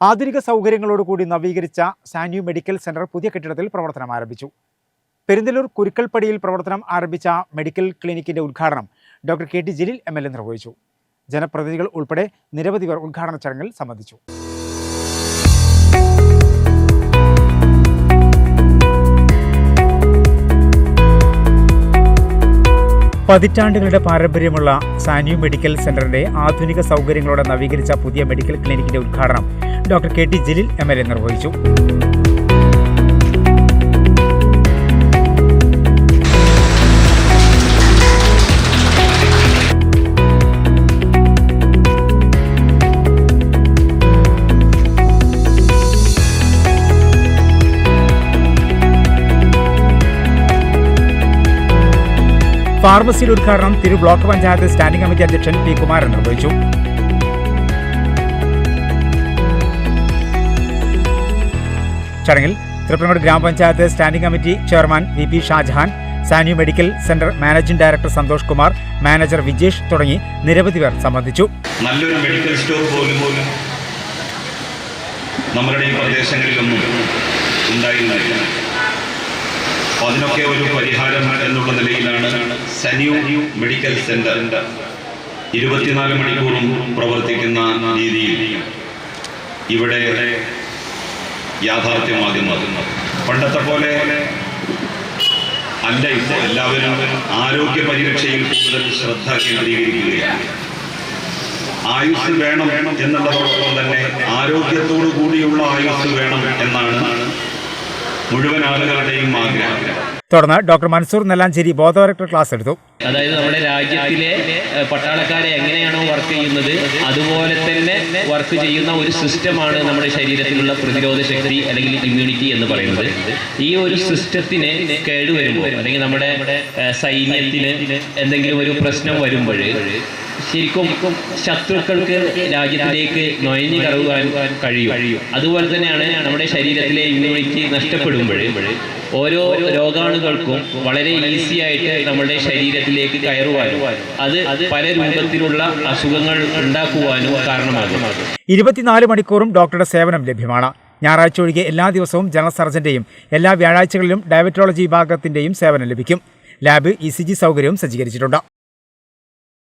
ആധുനിക സൗകര്യങ്ങളോടുകൂടി നവീകരിച്ച സാന്യു medical centre പുതിയ കെട്ടിടത്തിൽ പ്രവർത്തനം ആരംഭിച്ചു. പെരിന്തലൂർ കുരുക്കൽപ്പടിയിൽ പ്രവർത്തനം ആരംഭിച്ച മെഡിക്കൽ ക്ലിനിക്കിന്റെ ഉദ്ഘാടനം doctor K. T. Jaleel M. നിർവഹിച്ചു ജനപ്രതിനിധികൾ ഉൾപ്പെടെ നിരവധി പേർ ഉദ്ഘാടന ചടങ്ങിൽ സംബന്ധിച്ചു. പതിറ്റാണ്ടുകളുടെ പാരമ്പര്യമുള്ള സാന്യു മെഡിക്കൽ സെന്ററിന്റെ ആധുനിക സൗകര്യങ്ങളോടെ നവീകരിച്ച പുതിയ മെഡിക്കൽ ക്ലിനിക്കിന്റെ ഉദ്ഘാടനം doctor K T Jaleel M L A നിർവഹിച്ചു. ഫാർമസിയുടെ ഉദ്ഘാടനം തിരു ബ്ലോക്ക് പഞ്ചായത്ത് സ്റ്റാൻഡിംഗ് കമ്മിറ്റി അധ്യക്ഷൻ പി കുമാരൻ നിർവഹിച്ചു. ചടങ്ങിൽ തൃപ്രങ്ങോട് ഗ്രാമപഞ്ചായത്ത് standing committee chairman V P Shajahan Sanyu medical centre managing director Santhosh Kumar manager Vijesh തുടങ്ങി നിരവധി പേർ സംബന്ധിച്ചു. നല്ലൊരു മെഡിക്കൽ സ്റ്റോർ പോലും പോലും നമ്മുടെ ഈ പ്രദേശങ്ങളിലൊന്നും ഉണ്ടായിരുന്നില്ല. അതിനൊക്കെ ഒരു പരിഹാരം എന്നുള്ള നിലയിലാണ് സന്യൂ മെഡിക്കൽ സെന്റർ. ഇരുപത്തിനാല് മണിക്കൂറും പ്രവർത്തിക്കുന്ന രീതിയിൽ ഇവിടെ യാഥാർത്ഥ്യമാകുന്നത്. പണ്ടത്തെ പോലെ അല്ല ഇപ്പോൾ എല്ലാവരും ആരോഗ്യ പരിരക്ഷയിൽ കൂടുതൽ ശ്രദ്ധ കേന്ദ്രീകരിക്കുകയാണ്. ആയുസ് വേണം എന്നുള്ളതോടൊപ്പം തന്നെ ആരോഗ്യത്തോടു കൂടിയുള്ള ആയുസ് വേണം എന്നാണ് മുഴുവൻ ആളുകളുടെയും ആഗ്രഹം. തുടർന്ന് ഡോക്ടർ മൻസൂർ നെല്ലാഞ്ചേരി ബോധവൽക്കരണ ക്ലാസ് എടുത്തു. അതായത് നമ്മുടെ രാജ്യത്തിലെ പട്ടാളക്കാരെ എങ്ങനെയാണോ വർക്ക് ചെയ്യുന്നത് അതുപോലെ തന്നെ വർക്ക് ചെയ്യുന്ന ഒരു സിസ്റ്റമാണ് നമ്മുടെ ശരീരത്തിലുള്ള പ്രതിരോധ ശക്തി അല്ലെങ്കിൽ ഇമ്മ്യൂണിറ്റി എന്ന് പറയുന്നത്. ഈ ഒരു സിസ്റ്റത്തിന് കേടുവരുമ്പോൾ അല്ലെങ്കിൽ നമ്മുടെ സൈന്യത്തിന് എന്തെങ്കിലും ഒരു പ്രശ്നം വരുമ്പോൾ ശരിക്കും ശത്രുക്കൾക്ക് രാജ്യത്തിലേക്ക് നൊയഞ്ഞു കറങ്ങുവാൻ കഴിയും. അതുപോലെ തന്നെയാണ് നമ്മുടെ ശരീരത്തിലെ ഇമ്മ്യൂണിറ്റി നഷ്ടപ്പെടുമ്പോൾ ഓരോ രോഗാണുക്കൾക്കും വളരെ ഈസി ആയിട്ട് നമ്മുടെ ശരീരത്തിലേക്ക് കയറുവാനും അത് പല രൂപത്തിലുള്ള അസുഖങ്ങൾ ഉണ്ടാക്കുവാനും കാരണമാകും. ഇരുപത്തിനാല് മണിക്കൂറും ഡോക്ടറുടെ സേവനം ലഭ്യമാണ്. ഞായറാഴ്ച ഒഴികെ എല്ലാ ദിവസവും ജനറൽ സർജന്റെയും എല്ലാ വ്യാഴാഴ്ചകളിലും ഡയബറ്റോളജി വിഭാഗത്തിന്റെയും സേവനം ലഭിക്കും. ലാബ് ഇ സി ജി സൗകര്യവും സജ്ജീകരിച്ചിട്ടുണ്ട്.